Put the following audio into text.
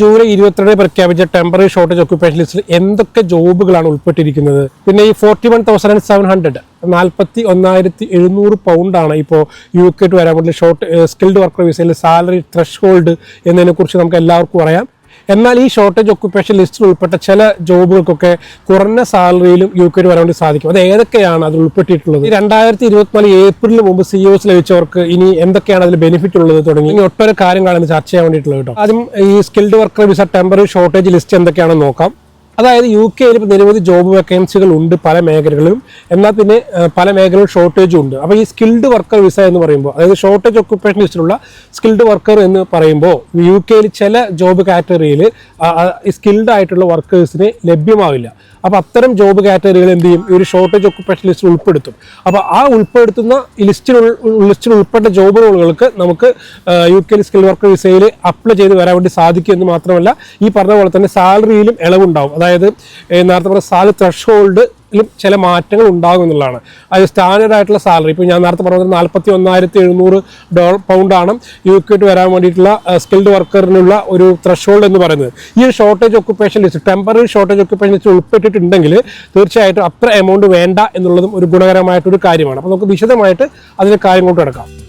July ഇരുപത്തിരണ്ട് പ്രഖ്യാപിച്ച temporary shortage occupation ലിസ്റ്റിൽ എന്തൊക്കെ ജോബുകളാണ് ഉൾപ്പെട്ടിരിക്കുന്നത്? പിന്നെ ഈ forty one thousand and seven hundred നാൽപ്പത്തി ഒന്നായിരത്തി എഴുന്നൂറ് പൗണ്ടാണ് ഇപ്പോൾ യു കെ ടു വരാൻ വേണ്ടി ഷോർട്ട് സ്കിൽഡ് വർക്കർ വിസയിൽ സാലറി ത്രഷ് ഹോൾഡ് എന്നതിനെക്കുറിച്ച് നമുക്ക് എല്ലാവർക്കും അറിയാം. എന്നാൽ ഈ ഷോർട്ടേജ് ഒക്യുപ്പേഷൻ ലിസ്റ്റിൽ ഉൾപ്പെട്ട ചില ജോബുകൾക്കൊക്കെ കുറഞ്ഞ സാലറിയിലും യു കെ വരാൻ വേണ്ടി സാധിക്കും. അത് ഏതൊക്കെയാണ് അതിൽ ഉൾപ്പെട്ടിട്ടുള്ളത്? രണ്ടായിരത്തി ഇരുപത്തിനാല് ഏപ്രിലിന് മുമ്പ് സി ഒസ് ലഭിച്ചവർക്ക് ഇനി എന്തൊക്കെയാണ് അതിൽ ബെനിഫിറ്റ് ഉള്ളത് തുടങ്ങി? ഇനി ഒട്ടൊരു കാര്യങ്ങളാണ് ചർച്ച ചെയ്യാൻ വേണ്ടിയിട്ടുള്ളത് കേട്ടോ. ആദ്യം ഈ skilled worker visa temporary shortage list എന്തൊക്കെയാണെന്ന് നോക്കാം. അതായത് യു കെയിൽ ഇപ്പോൾ നിരവധി ജോബ് വേക്കൻസികൾ ഉണ്ട് പല മേഖലകളിലും. എന്നാൽ പിന്നെ പല മേഖലകളിലും ഷോർട്ടേജും ഉണ്ട്. അപ്പോൾ ഈ സ്കിൽഡ് വർക്കർ വിസ എന്ന് പറയുമ്പോൾ അതായത് ഷോർട്ടേജ് ഒക്യുപ്പേഷൻ ലിസ്റ്റിലുള്ള സ്കിൽഡ് വർക്കർ എന്ന് പറയുമ്പോൾ യു കെയിൽ ചില ജോബ് കാറ്റഗറിയിൽ സ്കിൽഡ് ആയിട്ടുള്ള വർക്കേഴ്സിന് ലഭ്യമാവില്ല. അപ്പോൾ അത്തരം ജോബ് കാറ്റഗറികൾ എന്ത് ചെയ്യും? ഈ ഒരു ഷോർട്ടേജ് ഒക്യുപ്പേഷൻ ലിസ്റ്റിൽ ഉൾപ്പെടുത്തും. അപ്പോൾ ആ ഉൾപ്പെടുത്തുന്ന ലിസ്റ്റിൽ ലിസ്റ്റിൽ ഉൾപ്പെട്ട ജോബ് റോളുകൾക്ക് നമുക്ക് യു കെയിൽ സ്കിൽ വർക്കർ വിസയിൽ അപ്ലൈ ചെയ്ത് വരാൻ വേണ്ടി സാധിക്കും എന്ന് മാത്രമല്ല ഈ പറഞ്ഞ പോലെ തന്നെ സാലറിയിലും ഇളവുണ്ടാവും. അതായത് നേരത്തെ പറഞ്ഞ സാലറി ത്രഷ് ചില മാറ്റങ്ങൾ ഉണ്ടാകും എന്നുള്ളതാണ്. അത് സ്റ്റാൻഡേർഡ് ആയിട്ടുള്ള സാലറി ഇപ്പോൾ ഞാൻ നേരത്തെ പറഞ്ഞത് നാൽപ്പത്തി ഒന്നായിരത്തി എഴുന്നൂറ് ഡോളർ പൗണ്ടാണ് യു കെട്ട് വരാൻ വേണ്ടിയിട്ടുള്ള സ്കിൽഡ് വർക്കറിനുള്ള ഒരു ത്രഷ് ഹോൾഡ് എന്ന് പറയുന്നത്. ഈ shortage occupation list temporary shortage occupation list ഉൾപ്പെട്ടിട്ടുണ്ടെങ്കിൽ തീർച്ചയായിട്ടും അത്ര എമൗണ്ട് വേണ്ട എന്നുള്ളതും ഒരു ഗുണകരമായിട്ടൊരു കാര്യമാണ്. അപ്പോൾ നമുക്ക് വിശദമായിട്ട് അതിന് കാര്യങ്ങളോട്ട് കിടക്കാം